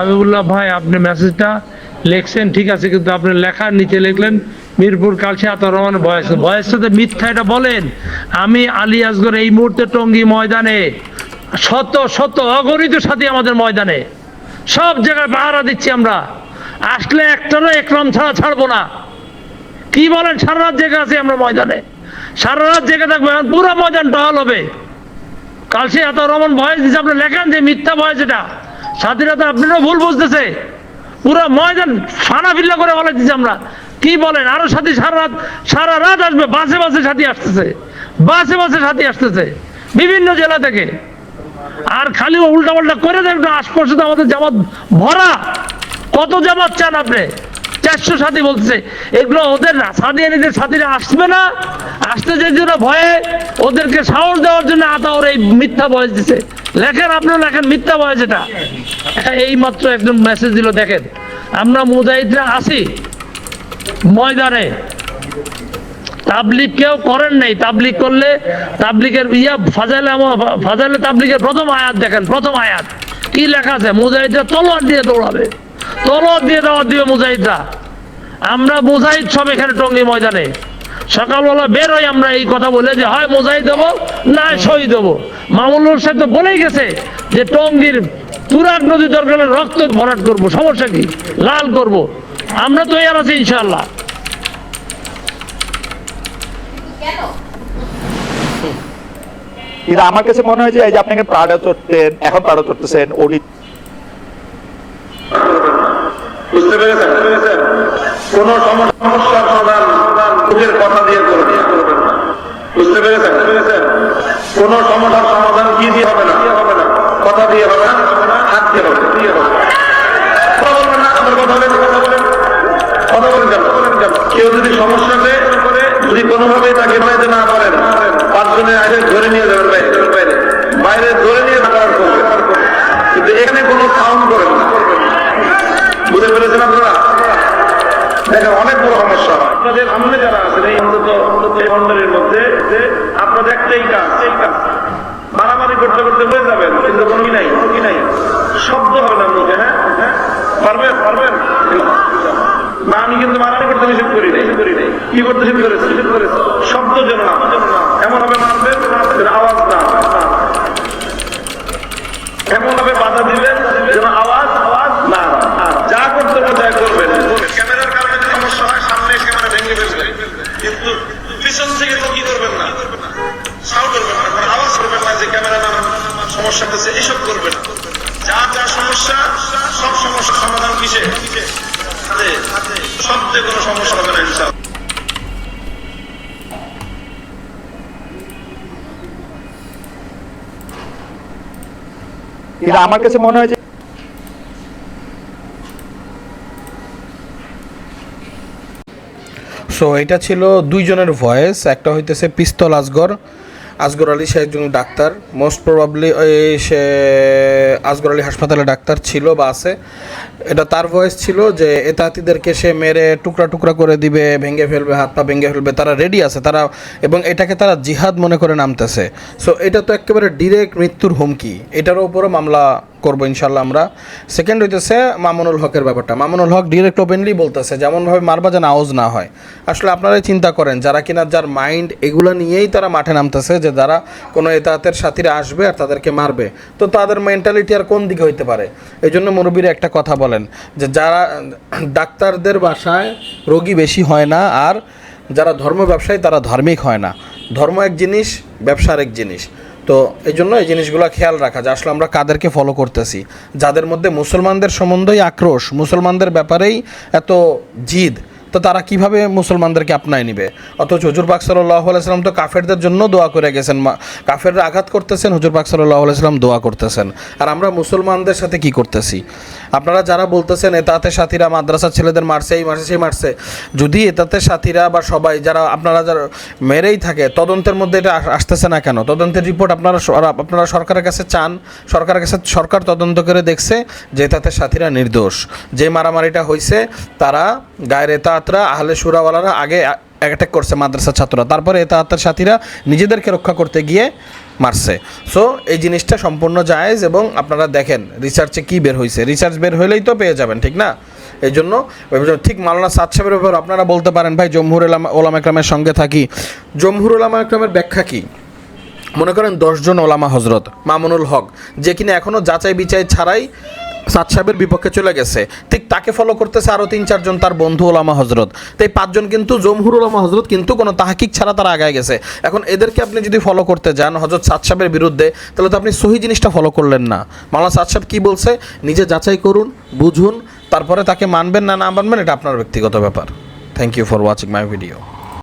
আমি বললাম ভাই, আপনি মেসেজটা লিখছেন, ঠিক আছে, কিন্তু আপনি লেখার নিচে লিখলেন, মিরপুর কালসি আত রহমান বয়স বয়সের সাথে মিথ্যা এটা বলেন। আমি আলী আসগর এই মুহূর্তে টঙ্গী ময়দানে, শত শত অগণিত সাথী আমাদের ময়দানে, সব জায়গায় পাহারা দিচ্ছি আমরা। আসলে একটারও একরম ছাড়া ছাড়বো না। কি বলেন, সারা রাত জেগে আছি আমরা ময়দানে। সারা রাত জেগে থাকব পুরো ময়দান টহল হবে। কাল সে এত রমন ভয়েস দিচ্ছে আপনি লেখেন যে মিথ্যা ভয়েস এটা। সাথীরা তো আপনারও ভুল বুঝতেছে। পুরো ময়দান ফানা ফিল্লা করে বলে দিচ্ছি আমরা। কি বলেন? আরও সাথী সারা রাত সারা রাত আসবে, বাসে বাসে সাথী আসতেছে। বাসে বাসে সাথী আসতেছে, বিভিন্ন জেলা থেকে। আর খালি উল্টা পাল্টা করে একটু আশপাশে তো আমাদের জামাত ভরা। কত জামাত চান আপনি? চারশো সাথী বলতেছে, এগুলো ওদের সাদিয়ানিদের সাথীরা আসবে না, আসতে যে জন্য ভয়ে ওদেরকে সাহস দেওয়ার জন্য আতাওর এই মিথ্যা বয়স দিছে। লেখেন আপনিও লেখেন, মিথ্যা বয়স এটা। এই মাত্র একজন মেসেজ দিল, দেখেন, আমরা মুজাহিদরা আসি ময়দানে। তাবলিগ কেউ করেন নাই, তাবলিগ করলে তাবলিগের ইয়া ফাজাইলে ফাজাইলে তাবলিগের প্রথম আয়াত দেখেন, প্রথম আয়াত। কি লেখা আছে? মুজাহিদরা তলোয়ার দিয়ে দৌড়াবে। তলোয়ার দিয়ে দাওয়াত দিবে মুজাহিদরা। আমরা মুজাহিদ সব এখানে টঙ্গী ময়দানে। সকালবেলা বের হই আমরা এই কথা বলে যে হয় মুজাহিদ দেবো না শহীদ দেবো মামুনুর সাহেব তো বলেই গেছে যে টঙ্গীর তুরাগ নদী দরকার রক্ত ভরাট করব সমস্যা কি? লাল করব। আমরা তো এর আছি ইনশাল্লাহ আমার কাছে মনে হয় যে এই যে আপনাকে প্রাড়া চড়তেন এখন প্রাড়া চড়তেছেন ওডি বুঝতে পেরেছেন? কোন সমস্যার সমাধান মুখের কথা দিয়ে করবেন। বুঝতে পেরেছেন? কোন সমস্যার সমাধান কি দিয়ে হবে না? হবে না কথা দিয়ে হবে না হাত দিয়ে হবে না কেউ যদি সমস্যাতে করে, যদি কোনোভাবে তাকে বাড়িতে না পারেন পাঁচজনের আগে ধরে নিয়ে যাবেন বাইরে। ধরে নিয়ে থাকার করবেন কিন্তু এখানে কোনো সাউন্ড করেন না। বুঝতে পেরেছেন আপনারা? দেখেন অনেক বড় সমস্যা আপনাদের সামনে যারা আছেন, এই অন্তত মন্ডলের মধ্যে, যে আপনাদের একটাই কাজ কাজ মারামারি করতে করতে হয়ে যাবেন, কিন্তু কোনো কি নাই কি নাই। শব্দ হবে না মুখে হ্যাঁ? পারবেন? পারবেন? না, আমি কিন্তু মারামারি করতে নিষেধ করি নাই। করি নাই কি করতে নিষেধ করেছি? নিষেধ শব্দ যেন না এমন হবে মারবেন, আওয়াজ করবেন। না। যা যা সমস্যা সব সমস্যার সমাধান কিসে? শব্দে কোনো সমস্যা হবে না ইনশাআল্লাহ। কিন্তু আমার কাছে মনে হয় যে সো এটা ছিল দুইজনের ভয়েস একটা হইতেছে পিস্তল আসগর আসগর আলী সে একজন ডাক্তার। মোস্ট প্রবাবলি সে আসগর আলী হাসপাতালে ডাক্তার ছিল বা আছে। এটা তার ভয়েস ছিল যে এতাতিদেরকে সে মেরে টুকরা টুকরা করে দিবে, ভেঙে ফেলবে, হাত পা ভেঙে ফেলবে। তারা রেডি আছে, তারা এবং এটাকে তারা জিহাদ মনে করে নামতেছে। সো এটা তো একেবারে ডিরেক্ট মৃত্যুর হুমকি। এটার উপরও মামলা করব ইনশাল্লাহ আমরা। সেকেন্ড হইতেছে মামুনুল হকের ব্যাপারটা। মামুনুল হক ডিরেক্ট ওপেনলি বলতেছে যেমনভাবে মারবা যেন আওয়াজ না হয়। আসলে আপনারাই চিন্তা করেন, যারা কিনা যার মাইন্ড এগুলো নিয়েই তারা মাঠে নামতেছে যে যারা কোনো এতাতের সাথীরা আসবে আর তাদেরকে মারবে। তো তাদের মেন্টালিটি আর কোন দিকে হইতে পারে? এই জন্য মুরব্বীরা একটা কথা বলেন যে যারা ডাক্তারদের বাসায় রোগী বেশি হয় না আর যারা ধর্ম ব্যবসায়ী তারা ধার্মিক হয় না। ধর্ম এক জিনিস, ব্যবসার এক জিনিস। তো এই জন্য এই জিনিসগুলো খেয়াল রাখা যে আসলে আমরা কাদেরকে ফলো করতেছি? যাদের মধ্যে মুসলমানদের সম্বন্ধেই আক্রোশ, মুসলমানদের ব্যাপারেই এত জিদ, তো তারা কীভাবে মুসলমানদেরকে আপনায় নিবে? অথচ হুজুর পাক সাল্লাহ আলাইসালাম তো কাফেরদের জন্য দোয়া করে গেছেন। কাফেররা আঘাত করতেছেন, হুজুর পাক সাল্লাহ আলাইসালাম দোয়া করতেছেন। আর আমরা মুসলমানদের সাথে কি করতেছি? আপনারা যারা বলতেছেন এতাতে সাথীরা মাদ্রাসার ছেলেদের মারছে, এই মারছে, সেই মারছে, যদি এতাতে সাথীরা বা সবাই যারা আপনারা যারা মেরেই থাকে, তদন্তের মধ্যে এটা আসতেছে না কেন? তদন্তের রিপোর্ট আপনারা আপনারা সরকারের কাছে চান, সরকারের কাছে সরকার তদন্ত করে দেখছে যে তাতে সাথীরা নির্দোষ। যে মারামারিটা হয়েছে তারা গায়ের এতাতরা আহলে সুরাওয়ালারা আগে অ্যাটাক করছে মাদ্রাসার ছাত্ররা। তারপরে এতাহাতের সাথীরা নিজেদেরকে রক্ষা করতে গিয়ে মারছে। সো এই জিনিসটা সম্পূর্ণ জায়েজ এবং আপনারা দেখেন রিসার্চে কি বের হয়েছে রিসার্চ বের হলেই তো পেয়ে যাবেন, ঠিক না? এই জন্য ঠিক মাওলানা সাদ সাহেবের ব্যাপার আপনারা বলতে পারেন, ভাই, জমহুর ওলামা একরামের সঙ্গে থাকি। জমহুর ওলামা একরামের ব্যাখ্যা কী? মনে করেন দশজন ওলামা হজরত মামুনুল হক, যে কিনা এখনও যাচাই বিচাই ছাড়াই সাদ সাহেবের বিপক্ষে চলে গেছে। ঠিক তাকে ফলো করতেছে আরও তিন চারজন তার বন্ধু ওলামা হজরত। তো এই পাঁচজন কিন্তু জমহুর ওলামা হজরত কিন্তু কোনো তাহাকিক ছাড়া তারা আগায় গেছে। এখন এদেরকে আপনি যদি ফলো করতে যান হজরত সাদ সাহেবের বিরুদ্ধে, তাহলে তো আপনি সহি জিনিসটা ফলো করলেন না। মাওলানা সাদ সাহেব কী বলছে? নিজে যাচাই করুন, বুঝুন, তারপরে তাকে মানবেন না না মানবেন, এটা আপনার ব্যক্তিগত ব্যাপার। Thank you for watching my video